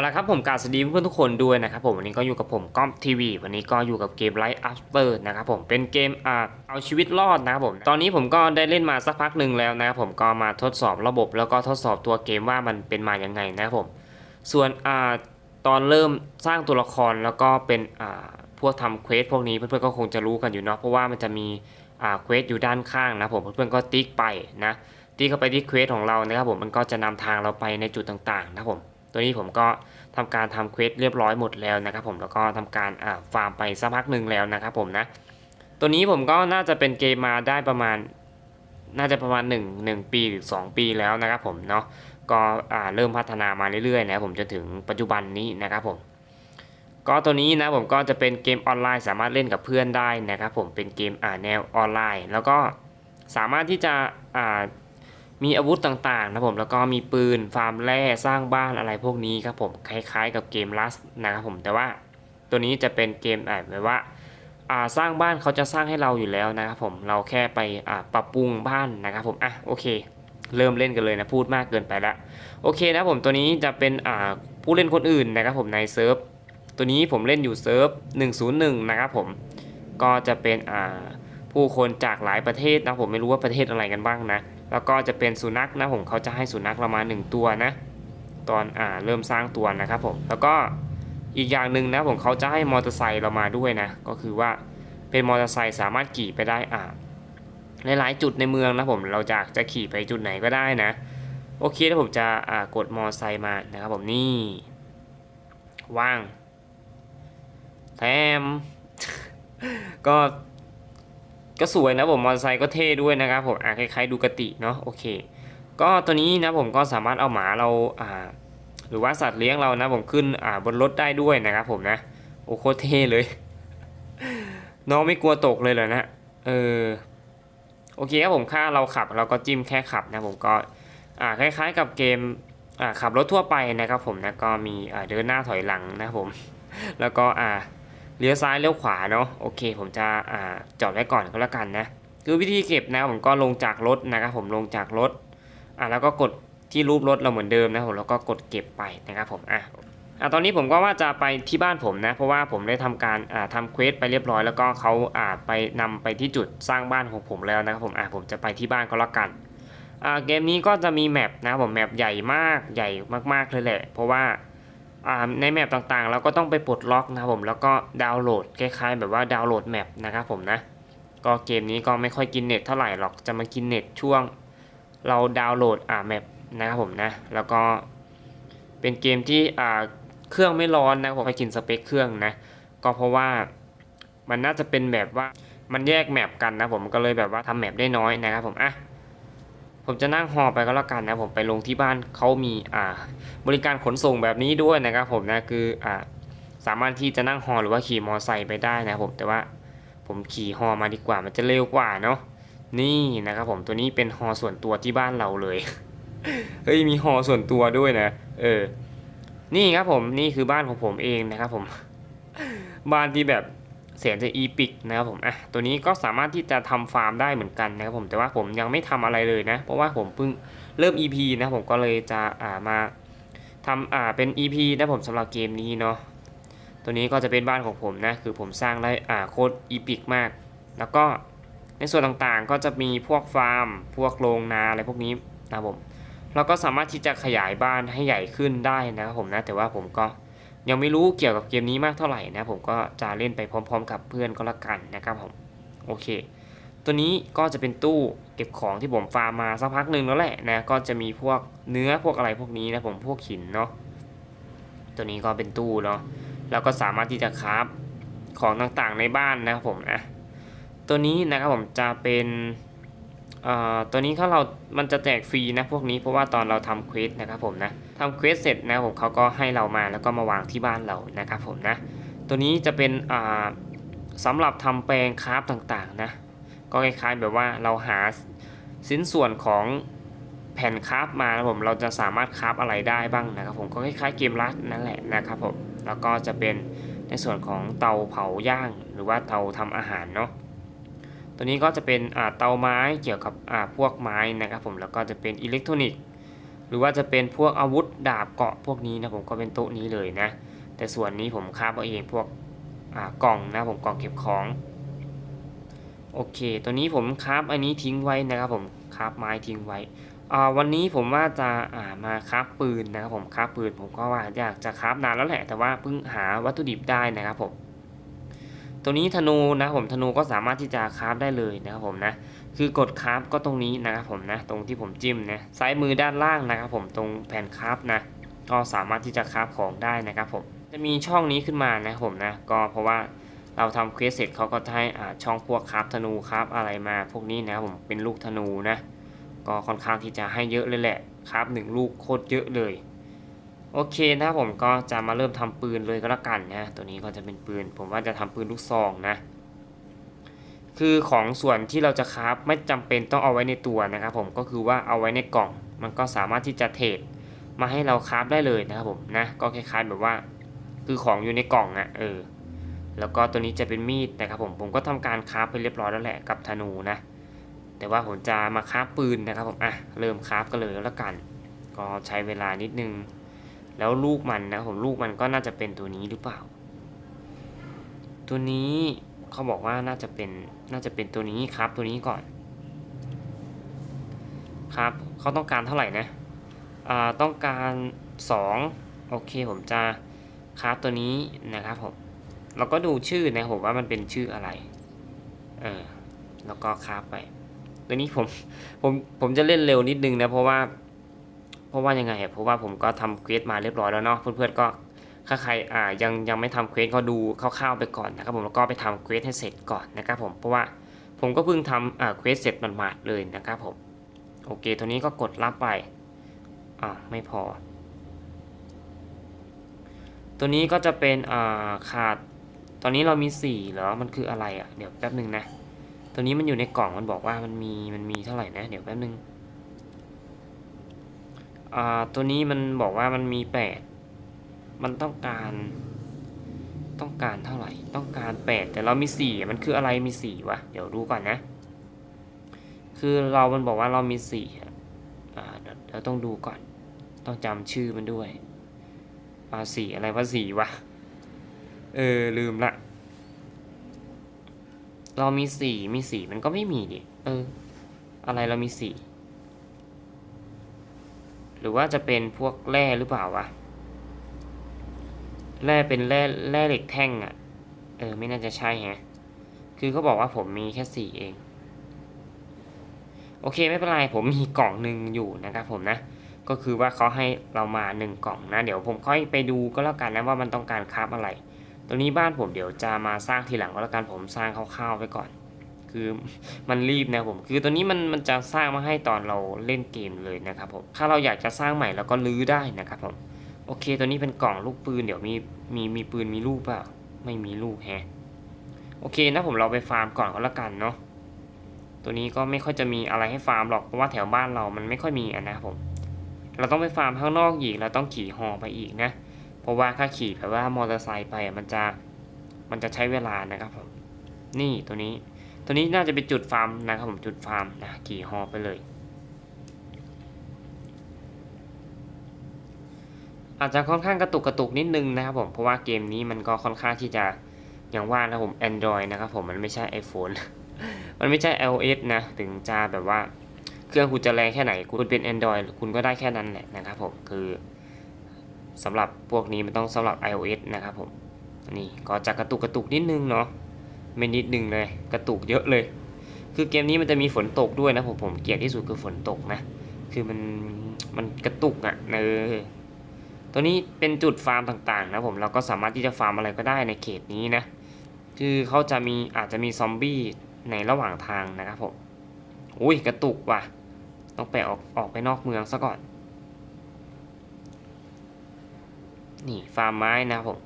เอาละครับผมกาบสวัสดีเพื่อนทุกคนด้วยนะครับผมวันนี้ก็อยู่กับผมก้อมทีวีวันนี้ก็อยู่กับเกมไลท์อัพเตอร์นะครับผมเป็นเกมอ่าเอาชีวิตรอดนะครับผมตอนนี้ผมก็ได้เล่นมาสักพักหนึ่งแล้วนะครับผมก็มาทดสอบระบบ แล้วก็ทดสอบตัวเกมว่ามันเป็นมาอย่างไงนะครับผมส่วนอ่าตอนเริ่มสร้างตัวละครแล้วก็เป็นอ่าพวกทำเควสพวกนี้เพื่อนๆก็คงจะรู้กันอยู่เนาะเพราะว่ามันจะมีอ่าเควสอยู่ด้านข้างนะผมเพื่อนๆก็ติ๊กไปนะติ๊กเข้าไปที่เควสของเรานะครับผมมันก็จะนำทางเราไปในจุดต่างๆ นะครับผมตัวนี้ผมก็ ทำการทำเควสเรียบร้อยหมดแล้วนะครับผมแล้วก็ทำการอ่าฟาร์มไปสักพักหนึ่งแล้วนะครับผมนะตัวนี้ผมก็น่าจะเป็นเกมมาได้ประมาณน่าจะประมาณ 1 1 ปีหรือ 2 ปีแล้วนะครับผมเนาะก็อ่าเริ่มพัฒนามาเรื่อยๆนะครับผมจนถึงปัจจุบันนี้นะครับผมก็ตัวนี้นะผมก็จะเป็นเกมออนไลน์สามารถเล่นกับเพื่อนได้นะครับผมเป็นเกมอ่าแนวออนไลน์ แล้วก็สามารถที่จะอ่า มีอาวุธต่างๆนะผมแล้วก็มีปืนฟาร์มแร่สร้างบ้านอะไรพวกนี้ครับผมคล้ายๆ กับเกมลัสนะครับผมแต่ว่าตัวนี้จะเป็นเกมอ่าแบบว่าสร้างบ้านเขาจะสร้างให้เราอยู่แล้วนะครับผมเราแค่ไปปรับปรุงบ้านนะครับผมอะโอเค เริ่มเล่นกันเลยนะพูดมากเกินไปละโอเคนะผมตัวนี้จะเป็นผู้เล่นคนอื่นนะครับผมในเซิร์ฟตัวนี้ผมเล่นอยู่เซิร์ฟ101 นะครับผมก็จะเป็นผู้คนจากหลายประเทศนะผมไม่รู้ว่าประเทศอะไรกันบ้างนะ แล้วก็จะเป็นสุนัขนะผมเขาจะให้สุนัขเรามา 1 ตัวนะ ตอนอ่าเริ่มสร้างตัวนะครับผมแล้วก็อีกอย่างหนึ่งนะผมเขาจะให้มอเตอร์ไซค์เรามาด้วยนะก็คือว่าเป็นมอเตอร์ไซค์สามารถขี่ไปได้อ่าหลายๆจุดในเมืองนะผมเราจากจะขี่ไปจุดไหนก็ได้นะโอเคแล้วผมจะอ่ากดมอเตอร์ไซค์มานะครับผมนี่ว่างแถมก็ ก็สวยนะผมมอเตอร์ไซค์ก็เท่ด้วยนะครับผมอะคล้ายๆดูกติเนาะโอเค ก็ตัวนี้นะผมก็สามารถเอาหมาเราอ่าหรือว่าสัตว์เลี้ยงเรานะผมขึ้นอ่าบนรถได้ด้วยนะครับผมนะโอ้โคตรเท่เลย น้องไม่กลัวตกเลยเหรอนะเออโอเคครับผมค่าเราขับเราก็จิ้มแค่ขับนะผมก็อ่าคล้ายๆกับเกมอ่าขับรถทั่วไปนะครับผมนะก็มีอ่าเดินหน้าถอยหลังนะครับผม แล้วก็อ่า เลี้ยวซ้ายเลี้ยวขวาเนาะโอเค ผมจะอ่าจอดไว้ก่อนก็แล้วกันนะคือวิธีเก็บนะผมก็ลงจากรถนะครับผมลงจากรถอ่าแล้วก็กดที่รูปรถเราเหมือนเดิมนะผมแล้วก็กดเก็บไปนะครับผมอะอะตอนนี้ผมก็ว่าจะไปที่บ้านผมนะ เพราะว่าผมได้ทำการอ่าทำเควสไปเรียบร้อยแล้วก็เขาอ่าไปนำไปที่จุดสร้างบ้านของผมแล้วนะครับผมอะผมจะไปที่บ้านก็แล้วกันอ่าเกมนี้ก็จะมีแมปนะผมแมปใหญ่มากใหญ่มากๆเลยแหละ เพราะว่า ในแมปต่างๆ เราก็ต้องไปปลดล็อกนะครับผมแล้วก็ดาวน์โหลดคล้ายๆ แบบว่าดาวน์โหลดแมปนะครับผมนะก็เกมนี้ก็ไม่ค่อยกินเน็ตเท่าไหร่หรอกจะมากินเน็ตช่วง เราดาวน์โหลดอ่าแมปนะครับผมนะแล้วก็เป็นเกมที่อ่าเครื่องไม่ร้อนนะผมไปกินสเปคเครื่องนะก็เพราะว่ามันน่าจะเป็นแบบว่ามันแยกแมปกันนะผมก็เลยแบบว่าทำแมปได้น้อยนะครับผมอะ ผมจะนั่งฮอไปก็แล้วกันนะผมไปลงที่บ้านเขามีอ่าบริการขนส่งแบบนี้ด้วยนะครับผมนะคืออ่าสามารถที่จะนั่งฮอหรือว่าขี่มอไซค์ไปได้นะผมแต่ว่าผมขี่ฮอมาดีกว่ามันจะเร็วกว่าเนาะนี่นะครับผมตัวนี้เป็นฮอส่วนตัวที่บ้านเราเลยเฮ้ยมีฮอส่วนตัวด้วยนะ เออ นี่ครับผมนี่คือบ้านของผมเองนะครับผม บ้านที่แบบ แสนจะอีพิกนะครับผมอะตัวนี้ก็สามารถที่จะทำฟาร์มได้เหมือนกันนะครับผมแต่ว่าผมยังไม่ทำอะไรเลยนะ เพราะว่าผมเพิ่งเริ่ม EP นะผมก็เลยจะอ่ามาทำอ่าเป็น EP นะผมสำหรับเกมนี้เนาะตัวนี้ก็จะเป็นบ้านของผมนะคือผมสร้างได้อ่าโคตรอีพิกมาก แล้วก็ในส่วนต่างๆก็จะมีพวกฟาร์ม พวกโรงนาอะไรพวกนี้นะครับผมเราก็สามารถที่จะขยายบ้านให้ใหญ่ขึ้นได้นะครับผมนะแต่ว่าผมก็ ยังไม่รู้เกี่ยวกับเกมนี้มากเท่าไหร่นะผมก็จะเล่นไปพร้อม ๆ กับเพื่อนก็แล้วกันนะครับผมโอเค ตัวนี้ก็จะเป็นตู้เก็บของที่ผมฟาร์มมาสักพักหนึ่งแล้วแหละนะก็จะมีพวกเนื้อพวกอะไรพวกนี้นะผมพวกหินเนาะตัวนี้ก็เป็นตู้เนาะแล้วก็สามารถที่จะคราฟของต่างๆในบ้านนะครับผมนะตัวนี้นะครับผมจะเป็นเอ่อตัวนี้ถ้าเรา มันจะแจกฟรีนะพวกนี้เพราะว่าตอนเราทำเควสนะครับผมนะ ทำเควสเสร็จนะผมเขาก็ให้เรามาแล้วก็มาวางที่บ้านเรานะครับผมนะ ตัวนี้จะเป็นอ่าสำหรับทำแปลงคราฟต่างๆนะก็คล้ายๆแบบว่าเราหาชิ้นส่วนของแผ่นคราฟมาแล้วผมเราจะสามารถคราฟอะไรได้บ้างนะครับผมก็คล้ายๆเกมรัดนั่นแหละนะครับผมแล้วก็จะเป็นในส่วนของเตาเผาย่าง หรือว่าเตาทำอาหารเนาะตัวนี้ก็จะเป็นเตาไม้เกี่ยวกับพวกไม้นะครับผมแล้วก็จะเป็นอิเล็กทรอนิกส์ หรือว่าจะเป็นพวกอาวุธดาบเกาะพวกนี้นะผมก็เป็นโต๊ะนี้เลยนะ แต่ส่วนนี้ผมคาบเอาเองพวกกล่องนะผมกล่องเก็บของโอเค ตัวนี้ผมคาบอันนี้ทิ้งไว้นะครับผมคาบไม้ทิ้งไว้อ่าวันนี้ผมว่าจะามาคาบปืนนะครับผมคาบปืนผมก็ว่าอยากจะคาบนานแล้วแหละ แต่ว่าเพิ่งหาวัตถุดิบได้นะครับผมตัวนี้ธนูนะผมธนูก็สามารถที่จะคาฟได้เลยนะครับผมนะ คือกดคราฟก็ตรงนี้นะครับผมนะตรงที่ผมจิ้มนะซ้ายมือด้านล่างนะครับผมตรงแผ่นคราฟนะก็สามารถที่จะคราฟของได้นะครับผมจะมีช่องนี้ขึ้นมานะครับผมนะก็เพราะว่าเราทำเควสเสร็จเขาก็จะให้อาช่องพวกคราฟธนูคราฟอะไรมา พวกนี้นะครับผมเป็นลูกธนูนะก็ค่อนข้างที่จะให้เยอะเลยแหละคราฟหนึ่งลูกโคตรเยอะเลยโอเคนะครับผมก็จะมาเริ่มทำปืนเลยก็แล้วกันนะตัวนี้ก็จะเป็นปืน ผมว่าจะทำปืนลูกซองนะ คือของส่วนที่เราจะคราฟไม่จำเป็นต้องเอาไว้ในตัวนะครับผมก็คือว่าเอาไว้ในกล่อง มันก็สามารถที่จะเทรดมาให้เราคราฟได้เลยนะครับผมนะก็คล้ายๆแบบว่า คือของอยู่ในกล่องอะ่ะเออแล้วก็ตัวนี้จะเป็นมีดนะครับผมผมก็ทำการคราฟไปเรียบร้อยแล้วแหละกับธนูนะแต่ว่าผมจะมาคราฟปืนนะครับผมอะเริ่มคราฟกันเลยแล้วกัน ก็ใช้เวลานิดนึง แล้วลูกมันนะผมลูกมันก็น่าจะเป็นตัวนี้หรือเปล่า ตัวนี้ เขาบอกว่าน่าจะเป็นน่าจะเป็นตัวนี้ครับตัวนี้ก่อน ครับเขาต้องการเท่าไหร่นะอ่าต้องการ 2 โอเคผมจะคราฟตัวนี้นะครับผมเราก็ดูชื่อนะผมว่ามันเป็นชื่ออะไรเออแล้วก็คราฟไปตัวนี้ผมผมผมจะเล่นเร็วนิดนึงนะเพราะว่า เพราะว่ายังไงอเพราะว่าผมก็ทำเควสมาเรียบร้อยแล้วเนาะเพื่อนๆก็ ถ้าใครอ่ายังยังไม่ทำเควสก็ดูคร่าวๆไปก่อนนะครับผมแล้วก็ไปทำเควสให้เสร็จก่อนนะครับผมเพราะว่าผมก็เพิ่งทำอ่าเควสเสร็จหมาดๆเลยนะครับผมโอเคตัวนี้ก็กดรับไปอ่าไม่พอ ตัวนี้ก็จะเป็นอ่าขาด ตอนนี้เรามี4เหรอมันคืออะไรอะ่ะเดี๋ยวแป๊บหนึ่งนะตัวนี้มันอยู่ในกล่องมันบอกว่ามันมีมันมีเท่าไหร่นะเดี๋ยวแป๊บหนึ่งอ่าตัวนี้มันบอกว่ามันมีแปด มันต้องการต้องการเท่าไหร่ ต้องการแปดแต่เรามีสี่มันคืออะไรมีสี่วะ เดี๋ยวดูก่อนนะ คือเรามันบอกว่าเรามีสี่อะอ่าเราต้องดูก่อน ต้องจำชื่อมันด้วยอ่าสี่อะไรว่าสี่วะ เออ ลืมละ เรามีสี่มีสี่มันก็ไม่มีดิ เออ อะไรเรามีสี่ หรือว่าจะเป็นพวกแร่หรือเปล่าวะ แร่เป็นแร่แร่เหล็กแท่งอะ่ะ เออ ไม่น่าจะใช่ฮะ คือเขาบอกว่าผมมีแค่สี่เอง โอเคไม่เป็นไรผมมีกล่องหนึ่งอยู่นะครับผมนะ ก็คือว่าเขาให้เรามาหนึ่งกล่องนะ เดี๋ยวผมค่อยไปดูก็แล้วกันนะว่ามันต้องการคราฟอะไร ตัวนี้บ้านผมเดี๋ยวจะมาสร้างทีหลังก็แล้วกันผมสร้างคร่าวๆไปก่อน คือมันรีบนะผม คือตัวนี้มันมันจะสร้างมาให้ตอนเราเล่นเกมเลยนะครับผม ถ้าเราอยากจะสร้างใหม่เราก็รื้อได้นะครับผม โอเค ตัวนี้เป็นกล่องลูกปืน เดี๋ยวมีมีมีปืนมีลูกเปล่า ไม่มีลูกแฮะ โอเคนะผมเราไปฟาร์มก่อนก็แล้วกันเนาะ ตัวนี้ก็ไม่ค่อยจะมีอะไรให้ฟาร์มหรอก เพราะว่าแถวบ้านเรามันไม่ค่อยมีอะนะผม เราต้องไปฟาร์มข้างนอกอีก เราต้องขี่ฮอไปอีกนะ เพราะว่าถ้าขี่แบบว่ามอเตอร์ไซค์ไปอะมันจะมันจะใช้เวลานะครับผม นี่ตัวนี้ ตัวนี้น่าจะเป็นจุดฟาร์มนะครับผม จุดฟาร์มนะ ขี่ฮอไปเลย อาจจะค่อนข้างกระตุกกระตุกนิดนึงนะครับผม เพราะว่าเกมนี้มันก็ค่อนข้างที่จะอย่างว่านะผม Android นะครับผมมันไม่ใช่ iPhone มันไม่ใช่ iOS นะถึงจะแบบว่าเครื่องคุณจะแรงแค่ไหน คุณเป็น Android คุณก็ได้แค่นั้นแหละนะครับผมคือสำหรับพวกนี้มันต้องสำหรับ iOS นะครับผมนี่ก็จะกระตุกกระตุกนิดนึงเนาะไม่นิดนึงเลยกระตุกเยอะเลย คือเกมนี้มันจะมีฝนตกด้วยนะผมผมเกลียดที่สุดคือฝนตกนะ คือมันมันกระตุกอะ่ะเออ ตัวนี้เป็นจุดฟาร์มต่างๆนะผมเราก็สามารถที่จะฟาร์มอะไรก็ได้ในเขตนี้นะคือเขาจะมีอาจจะมีซอมบี้ในระหว่างทางนะครับผมอุ้ยกระตุกว่ะ ต้องไปออกออกไปนอกเมืองซะก่อน นี่ฟาร์มไม้นะครับผม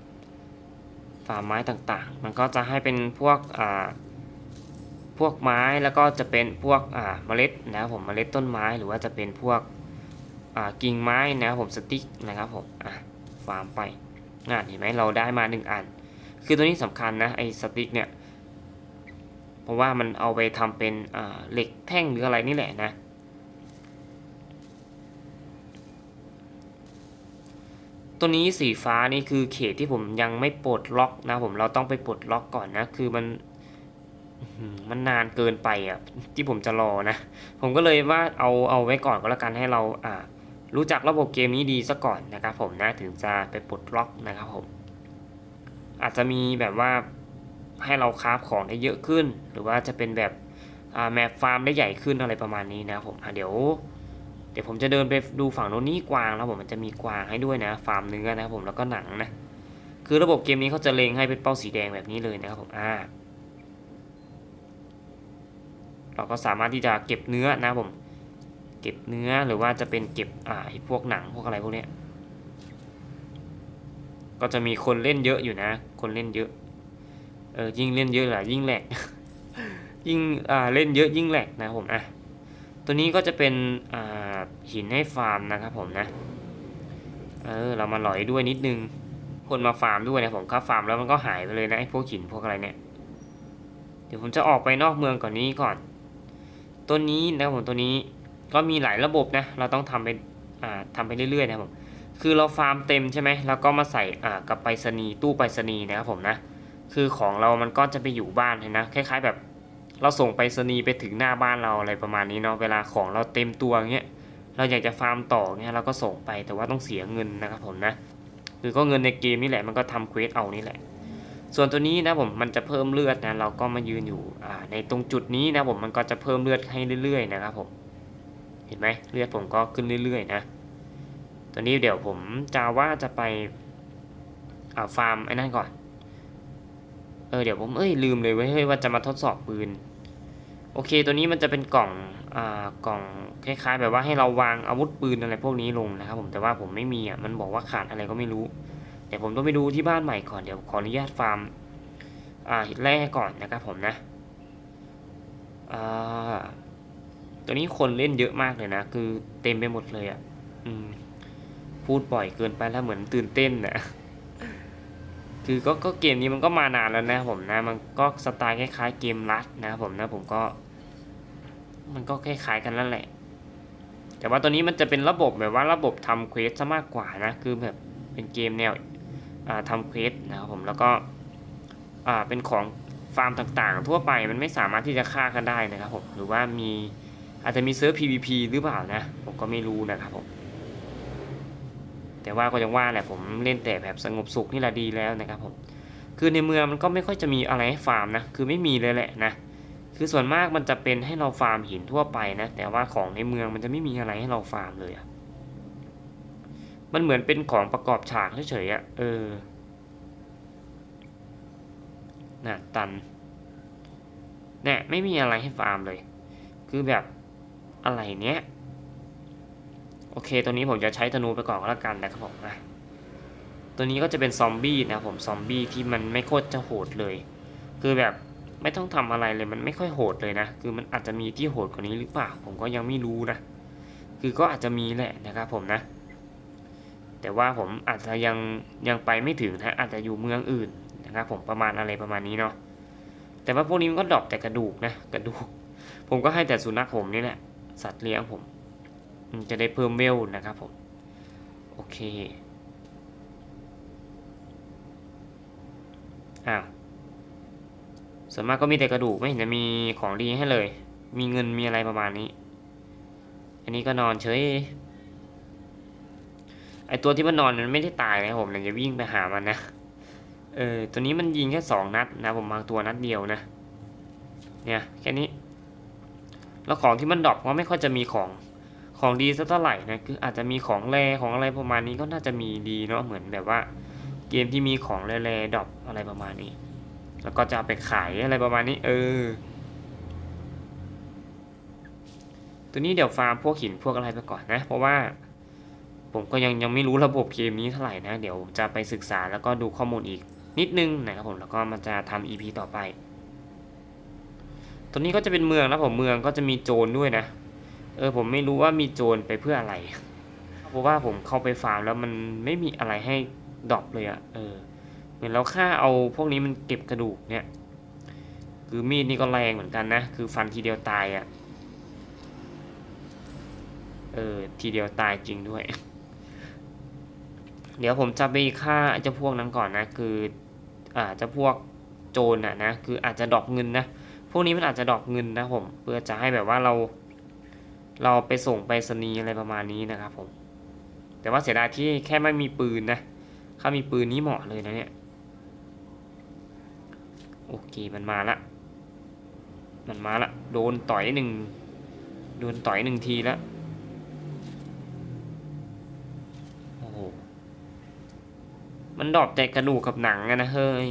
ฟาร์มไม้ต่างๆ มันก็จะให้เป็นพวกอ่าพวกไม้แล้วก็จะเป็นพวกอ่าเมล็ดนะครับผมเมล็ดต้นไม้หรือว่าจะเป็นพวก กิ่งไม้นะครับผมสติ๊กนะครับผมอะฟาร์มไปงานเห็นไหมเราได้มาหนึ่งอัน คือตัวนี้สำคัญนะไอ้สติ๊กเนี่ยเพราะว่ามันเอาไปทำเป็นเหล็กแท่งหรืออะไรนี่แหละนะตัวนี้สีฟ้านี่คือเขตที่ผมยังไม่ปลดล็อกนะผมเราต้องไปปลดล็อกก่อนนะคือมันมันนานเกินไปอะที่ผมจะรอนะ ผมก็เลยว่าเอาเอาไว้ก่อนก็แล้วกันให้เราอ่า รู้จักระบบเกมนี้ดีซะก่อนนะครับผมนะถึงจะไปปลดล็อกนะครับผม อาจจะมีแบบว่าให้เราคราฟของได้เยอะขึ้น หรือว่าจะเป็นแบบอ่าแมปฟาร์มได้ใหญ่ขึ้นอะไรประมาณนี้นะผมเดี๋ยว เดี๋ยวผมจะเดินไปดูฝั่งโน้นนี่กวางแล้วผมมันจะมีกวางให้ด้วยนะ ฟาร์มเนื้อนะครับผมแล้วก็หนังนะคือระบบเกมนี้เขาจะเลงให้เป็นเป้าสีแดงแบบนี้เลยนะครับผมอ่าเราก็สามารถที่จะเก็บเนื้อนะครับผม เก็บเนื้อหรือว่าจะเป็นเก็บอ่าพวกหนังพวกอะไรพวกเนี้ยก็จะมีคนเล่นเยอะอยู่นะ คนเล่นเยอะ เออยิ่งเล่นเยอะแหละยิ่งแหลก ยิ่งอ่าเล่นเยอะยิ่งแหลกนะผมอะตัวนี้ก็จะเป็นอ่าหินให้ฟาร์มนะครับผมนะ เออเรามาหลอยด้วยนิดนึง คนมาฟาร์มด้วยนะผมเข้าฟาร์มแล้วมันก็หายไปเลยนะไอ้พวกหินพวกอะไรเนี่ย เดี๋ยวผมจะออกไปนอกเมืองก่อนนี้ก่อน ตัวนี้นะผมตัวนี้ ก็มีหลายระบบนะ เราต้องทำไปทำไปเรื่อยๆนะครับผม คือเราฟาร์มเต็มใช่ไหมแล้วก็มาใส่กับไปรษณีย์ตู้ไปรษณีย์นะครับผมนะ คือของเรามันก็จะไปอยู่บ้านเลยนะ คล้าย ๆ แบบเราส่งไปรษณีย์ไปถึงหน้าบ้านเราอะไรประมาณนี้เนาะ เวลาของเราเต็มตัวเงี้ย เราอยากจะฟาร์มต่อเงี้ยเราก็ส่งไป แต่ว่าต้องเสียเงินนะครับผมนะ คือก็เงินในเกมนี่แหละ มันก็ทำเควสเอานี่แหละส่วนตัวนี้นะผมมันจะเพิ่มเลือดนะเราก็มายืนอยู่ในตรงจุดนี้นะผมมันก็จะเพิ่มเลือดให้เรื่อยๆนะครับผม ห็นไหมเลือดผมก็ขึ้นเรื่อยๆนะตัวนี้เดี๋ยวผมจะว่าจะไปอาฟาร์มไอ้นั่นก่อน เออเดี๋ยวผมเอ้ยลืมเลยเว้ยเฮ้ยว่าจะมาทดสอบปืน โอเคตัวนี้มันจะเป็นกล่องอ่ากล่องคล้ายๆ แบบว่าให้เราวางอาวุธปืนอะไรพวกนี้ลงนะครับ ผมแต่ว่าผมไม่มีอะมันบอกว่าขาดอะไรก็ไม่รู้เดี๋ยวผมต้องไปดูที่บ้านใหม่ก่อนเดี๋ยวขออนุญาตฟาร์มอ่าหินแร่ก่อนนะครับผมนะอ่า ตัวนี้คนเล่นเยอะมากเลยนะ คือเต็มไปหมดเลยอะพูดบ่อยเกินไปแล้วเหมือนตื่นเต้นนะคือก็ก็เกมนี้มันก็มานานแล้วนะผมนะ มันก็สไตล์คล้ายๆเกมรัดนะครับผมนะผมก็ มันก็คล้ายๆกันนั่นแหละ แต่ว่าตัวนี้มันจะเป็นระบบแบบว่าระบบทำเควสซะมากกว่านะ คือแบบเป็นเกมแนวทำเควสนะครับผมแล้วก็เป็นของฟาร์มต่างๆ ทั่วไปมันไม่สามารถที่จะฆ่ากันได้นะครับผมหรือว่ามี อาจจะมีเซิร์ฟ PVP หรือเปล่านะ ผมก็ไม่รู้นะครับผม แต่ว่าก็ยังว่าแหละผมเล่นแต่แบบสงบสุขนี่แหละดีแล้วนะครับผม คือในเมืองมันก็ไม่ค่อยจะมีอะไรให้ฟาร์มนะ คือไม่มีเลยแหละนะ คือส่วนมากมันจะเป็นให้เราฟาร์มหินทั่วไปนะ แต่ว่าของในเมืองมันจะไม่มีอะไรให้เราฟาร์มเลยอะมันเหมือนเป็นของประกอบฉากเฉยๆอะเออน่ะตันเนี่ยไม่มีอะไรให้ฟาร์มเลย คือแบบ อะไรเนี้ย โอเค ตัวนี้ผมจะใช้ธนูไปก่อนก็แล้วกันนะครับผมนะ ตัวนี้ก็จะเป็นซอมบี้นะผมซอมบี้ที่มันไม่โคตรจะโหดเลย คือแบบไม่ต้องทำอะไรเลยมันไม่ค่อยโหดเลยนะ คือมันอาจจะมีที่โหดกว่านี้หรือเปล่า ผมก็ยังไม่รู้นะ คือก็อาจจะมีแหละนะครับผมนะ แต่ว่าผมอาจจะยังยังไปไม่ถึงนะ อาจจะอยู่เมืองอื่นนะครับผมประมาณอะไรประมาณนี้เนาะ แต่ว่าพวกนี้มันก็ดรอปแต่กระดูกนะกระดูก ผมก็ให้แต่สุนัขผมนี่แหละ สัตว์เลี้ยงผมจะได้เพิ่มเวลนะครับผม โอเค อ้าวส่วนมากก็มีแต่กระดูกไม่เห็นจะมีของดีให้เลย มีเงินมีอะไรประมาณนี้ อันนี้ก็นอนเฉย ไอตัวที่มันนอนมันไม่ได้ตายนะผมเลยจะวิ่งไปหามันนะ เออ ตัวนี้มันยิงแค่สองนัดนะผมบางตัวนัดเดียวนะ เนี่ยแค่นี้ แล้วของที่มันดรอปก็ไม่ค่อยจะมีของของดีสักเท่าไหร่นะคืออาจจะมีของแรของอะไรประมาณนี้ก็น่าจะมีดีเนาะเหมือนแบบว่า เกมที่มีของแร่ๆดรอปอะไรประมาณนี้ แล้วก็จะเอาไปขายอะไรประมาณนี้ เออ ตัวนี้เดี๋ยวฟาร์มพวกหินพวกอะไรไปก่อนนะ เพราะว่า ผมก็ยังยังไม่รู้ระบบเกมนี้เท่าไหร่นะ เดี๋ยวจะไปศึกษาแล้วก็ดูข้อมูลอีกนิดนึงนะครับผมแล้วก็มันจะทำ EP ต่อไป ตัวนี้ก็จะเป็นเมืองนะผมเมืองก็จะมีโจรด้วยนะ เออผมไม่รู้ว่ามีโจรไปเพื่ออะไร เพราะว่าผมเข้าไปฟาร์มแล้วมันไม่มีอะไรให้ดรอปเลยอะเออ เหมือนเราฆ่าเอาพวกนี้มันเก็บกระดูกเนี่ย คือมีดนี่ก็แรงเหมือนกันนะ คือฟันทีเดียวตายอะ่ะเออทีเดียวตายจริงด้วย เดี๋ยวผมจะไปฆ่าเจ้าพวกนั้นก่อนนะ คืออาจจะพวกโจรน่ะนะ คืออาจจะดรอกเงินนะ พวกนี้มันอาจจะดอกเงินนะผมเพื่อจะให้แบบว่าเรา เราไปส่งไปรษณีอะไรประมาณนี้นะครับผม แต่ว่าเสียดายที่แค่ไม่มีปืนนะถ้ามีปืนนี้เหมาะเลยนะเนี่ยโอเคมันมาละมันมาละโดนต่อยหนึ่งโดนต่อยหนึ่งทีแล้วโอ้โหมันดอบแต่กระดูกกับหนังอะนะเฮ้ย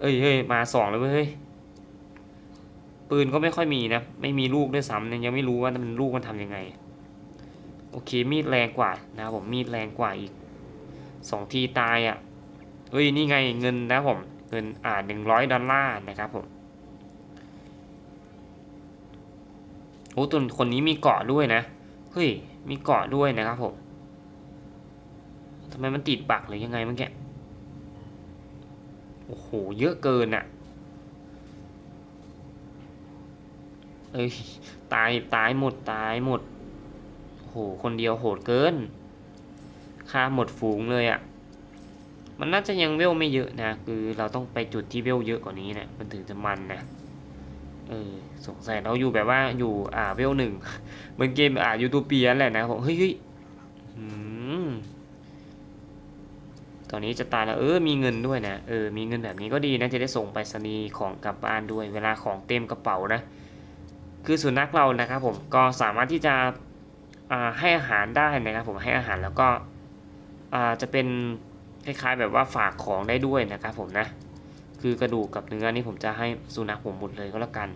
เอ้ยเฮ้ยมาสองเลยเว้ยเฮ้ยปืนก็ไม่ค่อยมีนะ ไม่มีลูกด้วยซ้ำเนี่ยยังไม่รู้ว่ามันลูกมันทำยังไง โอเคมีดแรงกว่านะครับผมมีดแรงกว่าอีกสองทีตายอะ่ะเอ้ยนี่ไงเงินนะผมเงินอ่าหนึ่งร้อยดอลลาร์นะครับผมโอ้ตัวคนนี้มีเกาะด้วยนะเฮ้ยมีเกาะด้วยนะครับผมทำไมมันติดบักหรือยังไงเมื่อกี้ โอ้โห เยอะเกินอะ เอ้ย ตาย ตายหมด ตายหมด โอ้โห คนเดียวโหดเกิน ฆ่าหมดฝูงเลยอะ่ะ มันน่าจะยังเวลไม่เยอะนะ คือเราต้องไปจุดที่เวลเยอะกว่านี้นะมันถึงจะมันนะ เออ สงสัยเราอยู่แบบว่าอยู่อ่าเวลหนึ่ง เหมือนเกมอ่ายูทูเปียนแหละนะผม เฮ้ยเฮ้ยอืม ตอนนี้จะตายแล้วเออมีเงินด้วยนะเออมีเงินแบบนี้ก็ดีนะจะได้ส่งไปรษณีของกลับบ้านด้วย เวลาของเต็มกระเป๋านะ คือสุนัขเรานะครับผมก็สามารถที่จะให้อาหารได้นะครับผมให้อาหารแล้วก็จะเป็นคล้ายๆแบบว่าฝากของได้ด้วยนะครับผมนะคือกระดูกกับเนื้อนี่ผมจะให้สุนัขผมหมดเลยก็แล้วกัน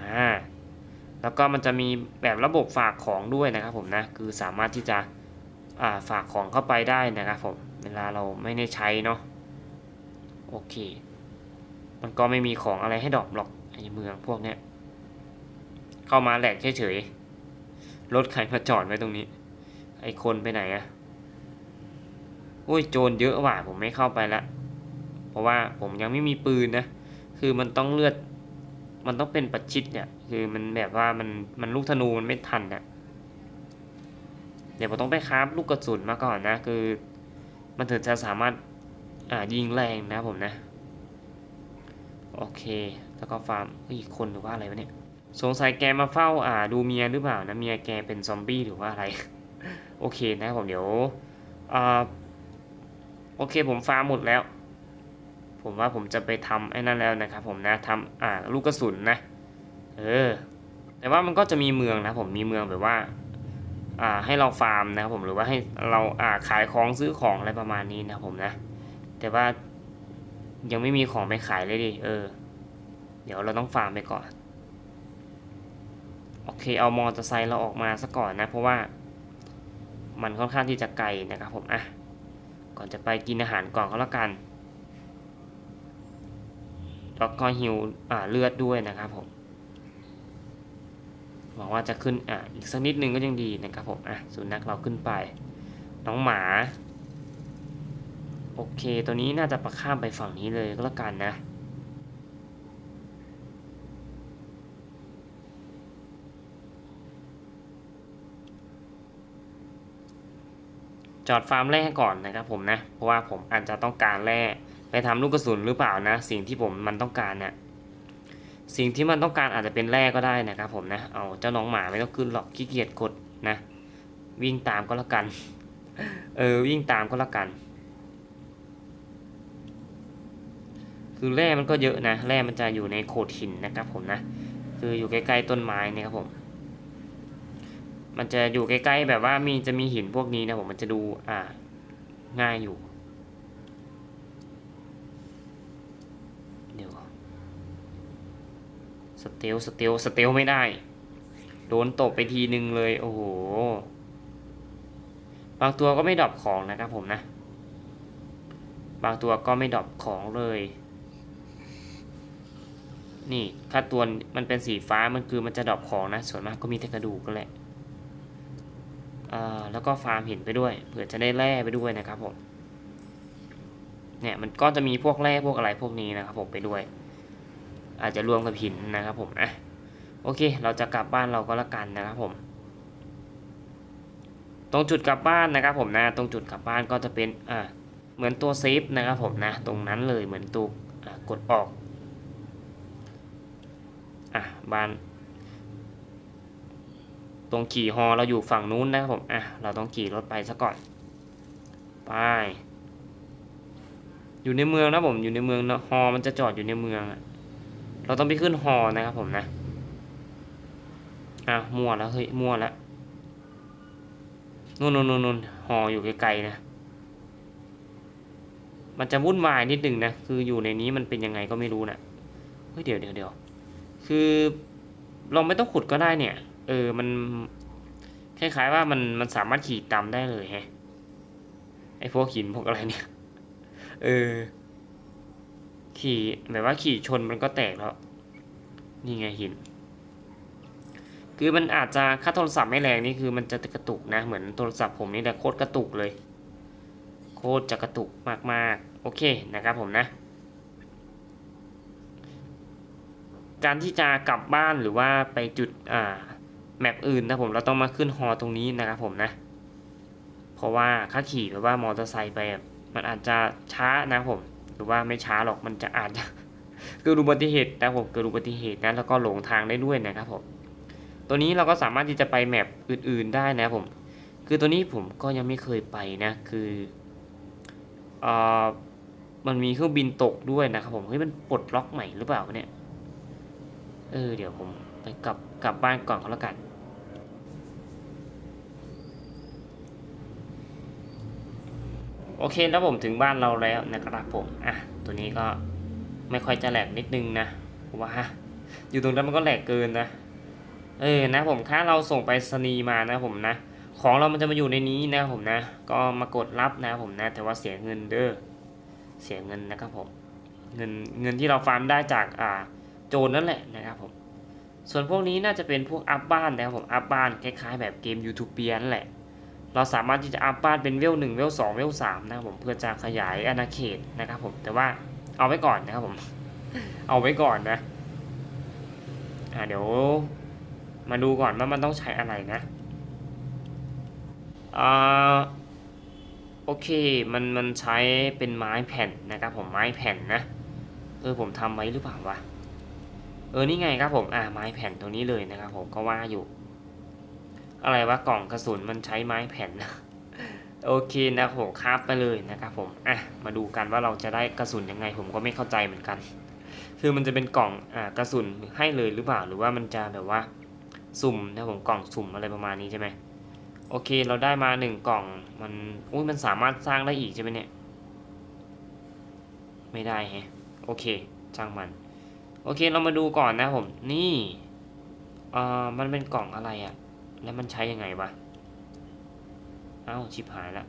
อ่าแล้วก็มันจะมีแบบระบบฝากของด้วยนะครับผมนะคือสามารถที่จะฝากของเข้าไปได้นะครับผม ลาเราไม่ได้ใช้เนาะโอเค มันก็ไม่มีของอะไรให้ดอปหรอกไอ้เมืองพวกเนี้ยเข้ามาแหลกเฉยๆรถใครมาจอดไว้ตรงนี้ ไอ้คนไปไหนอะอุ้ยโจรเยอะว่ะผมไม่เข้าไปละเพราะว่าผมยังไม่มีปืนนะคือมันต้องเลือด มันต้องเป็นประชิดเนี่ย คือมันแบบว่ามันมันลูกธนูมันไม่ทันอะเดี๋ยวผมต้องไปคราฟลูกกระสุนมาก่อนนะ คือ มันถึงจะสามารถอ่ายิงแรงนะผมนะ โอเค แล้วก็ฟาร์มเฮ้ยคนหรือว่าอะไรวะเนี่ย สงสัยแกมาเฝ้าอ่าดูเมียหรือเปล่านะ เมียแกเป็นซอมบี้หรือว่าอะไร โอเคนะผมเดี๋ยวอ่าโอเคผมฟาร์มหมดแล้ว ผมว่าผมจะไปทำไอ้นั่นแล้วนะครับผมนะทำอ่าลูกกระสุนนะ เออ แต่ว่ามันก็จะมีเมืองนะผมมีเมืองแบบว่า ให้เราฟาร์มนะครับผมหรือว่าให้เราอ่าขายของซื้อของอะไรประมาณนี้นะครับผมนะ แต่ว่ายังไม่มีของไปขายเลยดิเออ เดี๋ยวเราต้องฟาร์มไปก่อนโอเคเอามอเตอร์ไซค์เราออกมาซะก่อนนะ เพราะว่ามันค่อนข้างที่จะไกลนะครับผมอะก่อนจะไปกินอาหารก่อนก็แล้วกันแล้วก็หิวอ่าเลือดด้วยนะครับผม หวังว่าจะขึ้นอ่าอีกสักนิดนึงก็ยังดีนะครับผมอะสุนัขเราขึ้นไป น้องหมา โอเค ตัวนี้น่าจะประข้ามไปฝั่งนี้เลยก็แล้วกันนะจอดฟาร์มแร่ก่อนนะครับผมนะ เพราะว่าผมอาจจะต้องการแร่ไปทำลูกกระสุนหรือเปล่านะ สิ่งที่ผมมันต้องการเนี่ย สิ่งที่มันต้องการอาจจะเป็นแร่ก็ได้นะครับผมนะ เอาเจ้าน้องหมาไม่ต้องขึ้นหรอกขี้เกียจกดนะ วิ่งตามก็แล้วกัน เออวิ่งตามก็แล้วกัน คือแร่มันก็เยอะนะ แร่มันจะอยู่ในโขดหินนะครับผมนะ คืออยู่ใกล้ๆต้นไม้นี่ยครับผม มันจะอยู่ใกล้ๆแบบว่ามีจะมีหินพวกนี้นะผมมันจะดูอ่าง่ายอยู่ เดี๋ยว สเตลสเตลสเตลไม่ได้ โดนตบไปทีนึงเลย โอ้โห บางตัวก็ไม่ดรอปของนะครับผมนะ บางตัวก็ไม่ดรอปของเลย นี่ถ้าตัวมันเป็นสีฟ้ามันคือมันจะดรอปของนะ ส่วนมากก็มีแต่กระดูกก็แหละอ่าแล้วก็ฟาร์มหินไปด้วยเผื่อจะได้แร่ไปด้วยนะครับผมเนี่ยมันก็จะมีพวกแร่พวกอะไรพวกนี้นะครับผมไปด้วย อาจจะรวมกับหินนะครับผมอะโอเค เราจะกลับบ้านเราก็แล้วกันนะครับผม ตรงจุดกลับบ้านนะครับผมนะ ตรงจุดกลับบ้านก็จะเป็นอ่าเหมือนตัวเซฟนะครับผมนะ ตรงนั้นเลยเหมือนตัวกดออกอะบ้าน ตรงขี่ฮอเราอยู่ฝั่งนู้นนะครับผมอะเราต้องขี่รถไปซะก่อนไปอยู่ในเมืองนะผมอยู่ในเมืองนะฮอมันจะจอดอยู่ในเมืองอะ เราต้องไปขึ้นฮอนะครับผมนะ อะมั่วแล้วเฮ้ยมั่วแล้วนู่นนู่นนู่นนู่นฮออยู่ไกลๆนะ มันจะวุ่นวายนิดนึงนะ คืออยู่ในนี้มันเป็นยังไงก็ไม่รู้นะเฮ้ยเดี๋ยวเดี๋ยวเดี๋ยวคือเราไม่ต้องขุดก็ได้เนี่ย เออ มันคล้ายๆว่ามันมันสามารถขี่ตามได้เลยแฮะ ไอพวกหินพวกอะไรเนี่ย เออ ขี่แบบว่าขี่ชนมันก็แตกแล้ว นี่ไงหิน คือมันอาจจะค่าโทรศัพท์ไม่แรงนี่คือมันจะกระตุกนะ เหมือนโทรศัพท์ผมนี่แหละโคตรกระตุกเลย โคตรจะกระตุกมากๆ โอเคนะครับผมนะ การที่จะกลับบ้านหรือว่าไปจุดอ่าแมปอื่นนะผมเราต้องมาขึ้นฮอตรงนี้นะครับผมนะ เพราะว่าถ้าขี่แบบว่ามอเตอร์ไซค์ไปมันอาจจะช้านะผม หรือว่าไม่ช้าหรอกมันจะอาจจะเกิดอุบัติเหตุนะผมเกิดอุบัติเหตุนะแล้วก็หลงทางได้ด้วยนะครับผมตัวนี้เราก็สามารถที่จะไปแมปอื่น ๆได้นะผมคือตัวนี้ผมก็ยังไม่เคยไปนะคือเอ่อมันมีเครื่องบินตกด้วยนะครับผมเฮ้ยมันปลดล็อกใหม่หรือเปล่าเนี่ยเออเดี๋ยวผมไปกลับกลับบ้านก่อนก็แล้วกัน โอเคแล้วผมถึงบ้านเราแล้วนะครับผมอะตัวนี้ก็ไม่ค่อยจะแหลกนิดนึงนะเพราะว่าอยู่ตรงนั้นมันก็แหลกเกินนะเออนะผมค่าเราส่งไปสนีมานะผมนะ ของเรามันจะมาอยู่ในนี้นะผมนะ ก็มากดรับนะผมนะ แต่ว่าเสียเงินเด้อเสียเงินนะครับผมเงินเงินที่เราฟาร์มได้จากอ่าโจรนั่นแหละนะครับผมส่วนพวกนี้น่าจะเป็นพวกอัพบ้านนะครับผมอัพบ้านคล้ายๆแบบเกมยูทูปเปียนั่นแหละ เราสามารถที่จะอัพบ้านเป็นเวลหนึ่งเวลสองเวลสามนะครับผมเพื่อจะขยายอาณาเขตนะครับผมแต่ว่าเอาไว้ก่อนนะครับผม เอาไว้ก่อนนะอ่าเดี๋ยวมาดูก่อนว่ามันต้องใช้อะไรนะอ่าโอเคมันมันใช้เป็นไม้แผ่นนะครับผมไม้แผ่นนะเออผมทำไว้หรือเปล่าวะเออนี่ไงครับผมอ่าไม้แผ่นตัวนี้เลยนะครับผมก็ว่าอยู่ อะไรวะกล่องกระสุนมันใช้ไม้แผ่นนะโอเคนะครับผมคราบไปเลยนะครับผมอะมาดูกันว่าเราจะได้กระสุนยังไง ผมก็ไม่เข้าใจเหมือนกัน คือมันจะเป็นกล่องอ่ากระสุนให้เลยหรือเปล่าหรือว่ามันจะแบบว่าสุ่มนะผมกล่องสุ่มอะไรประมาณนี้ใช่ไหมโอเคเราได้มาหนึ่งกล่องมันอุ้ยมันสามารถสร้างได้อีกใช่ไหมเนี่ยไม่ได้แฮะโอเคช่างมันโอเคเรามาดูก่อนนะผมนี่เอ่อมันเป็นกล่องอะไรอะ แล้วมันใช้ยังไงวะ เอ้าชิบหายละ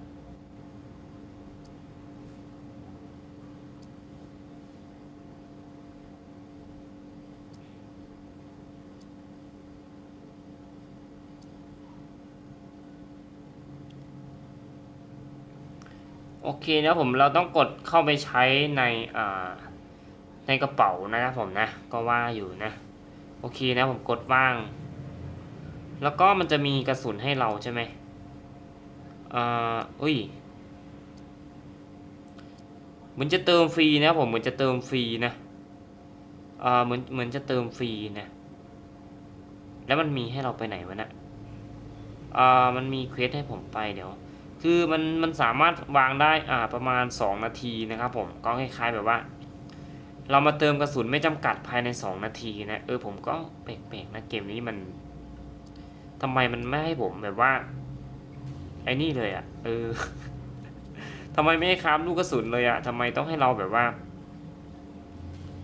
โอเคนะผมเราต้องกดเข้าไปใช้ในอ่าในกระเป๋านะครับผมนะ ก็ว่าอยู่นะ โอเคนะผมกดว่าง แล้วก็มันจะมีกระสุนให้เราใช่ไหมอ่าอุ้ยเหมือนจะเติมฟรีนะผมเหมือนจะเติมฟรีนะอ่าเหมือนเหมือนจะเติมฟรีนะ แล้วมันมีให้เราไปไหนวะเนะอ่ามันมีเควสให้ผมไปเดี๋ยวคือมันมันสามารถวางได้อ่าประมาณ 2 นาทีนะครับผมก็คล้ายๆแบบว่า เรามาเติมกระสุนไม่จำกัดภายใน 2 นาทีนะเออผมก็แปลกๆนะเกมนี้มัน ทำไมมันไม่ให้ผมแบบว่า ไอ้นี่เลยอะ่ะ เออทำไมไม่ให้คาฟลูกกระสุนเลยอะ่ะทำไมต้องให้เราแบบว่า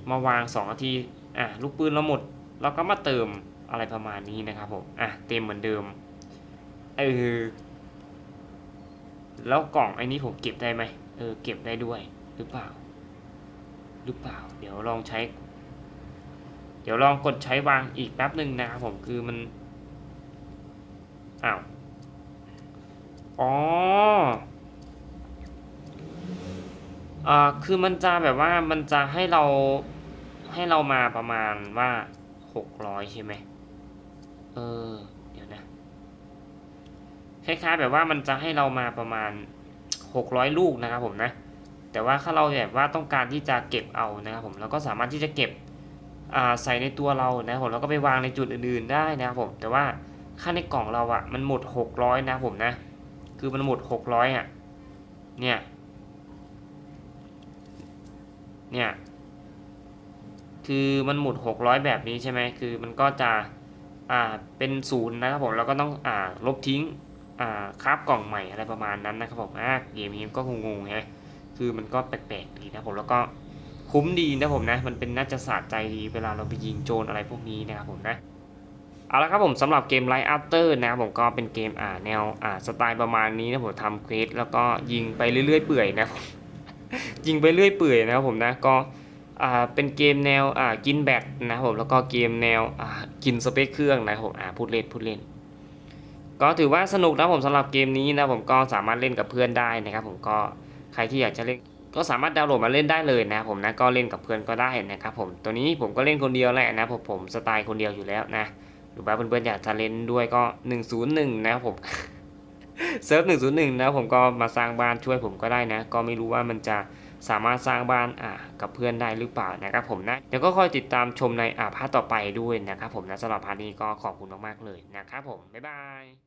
มาวาง2นาที อะ ลูกปืนเราหมด เราก็มาเติมอะไรประมาณนี้นะครับผม อะ เต็มเหมือนเดิม เออ แล้วกล่องไอ้นี้ผมเก็บได้ไหม เออ เก็บได้ด้วย หรือเปล่า หรือเปล่า เดี๋ยวลองใช้ เดี๋ยวลองกดใช้วางอีกแป๊บหนึ่งนะครับผม คือมัน อ้าว อ๋ออ่าคือมันจะแบบว่ามันจะให้เราให้เรามาประมาณว่าหกร้อยใช่ไหม เออ เดี๋ยวนะ คล้ายๆแบบว่ามันจะให้เรามาประมาณ600ลูกนะครับผมนะ แต่ว่าถ้าเราแบบว่าต้องการที่จะเก็บเอานะครับผมเราก็สามารถที่จะเก็บใส่ในตัวเรานะครับผมแล้วก็ไปวางในจุดอื่นๆได้นะครับผม แต่ว่า ค่าในกล่องเราอะ่ะมันหมด600นะครับผมนะ คือมันหมด600อะเนี่ย เนี่ย คือมันหมด600แบบนี้ใช่ไหมคือมันก็จะ อ่า เป็นศูนย์นะครับผม แล้วก็ต้อง อ่า ลบทิ้ง อ่าคราบกล่องใหม่อะไรประมาณนั้นนะครับผม อ่าเกมนี้ก็งงๆไงคือมันก็แปลกๆดีนะผมแล้วก็คุ้มดีนะผมนะ มันเป็นน่าจะสะใจดีเวลาเราไปยิงโจรอะไรพวกนี้นะครับผมนะ เอาละครับผมสำหรับเกม Light After นะครับผมก็เป็นเกมอ่าแนวอ่าสไตล์ประมาณนี้นะผมทำเควสแล้วก็ยิงไปเรื่อยๆเปื่อยนะครับยิงไปเรื่อยเปื่อยนะครับผมนะก็อ่าเป็นเกมแนวอ่ากินแบตนะครับผมแล้วก็เกมแนวอ่ากินสเปคเครื่องนะครับผมอ่าพูดเล่นพูดเล่น ก็ถือว่าสนุกนะผมสำหรับเกมนี้นะผมก็สามารถเล่นกับเพื่อนได้นะครับผมก็ใครที่อยากจะเล่นก็สามารถดาวน์โหลดมาเล่นได้เลยนะผมนะก็เล่นกับเพื่อนก็ได้นะครับผมตัวนี้ผมก็เล่นคนเดียวแหละนะผมผมสไตล์คนเดียวอยู่แล้วนะ หรือว่าเพื่อนๆอยากทาเลนด้วยก็ 101 นะครับผมเซิร์ฟ101 นะครับผมก็มาสร้างบ้านช่วยผมก็ได้นะ ก็ไม่รู้ว่ามันจะสามารถสร้างบ้านอ่ากับเพื่อนได้หรือเปล่านะครับผมนะเดี๋ยวก็คอยติดตามชมในอ่าพาร์ทต่อไปด้วยนะครับผมนะสำหรับพาร์ทนี้ก็ขอบคุณมากๆเลยนะครับผม บ๊ายบาย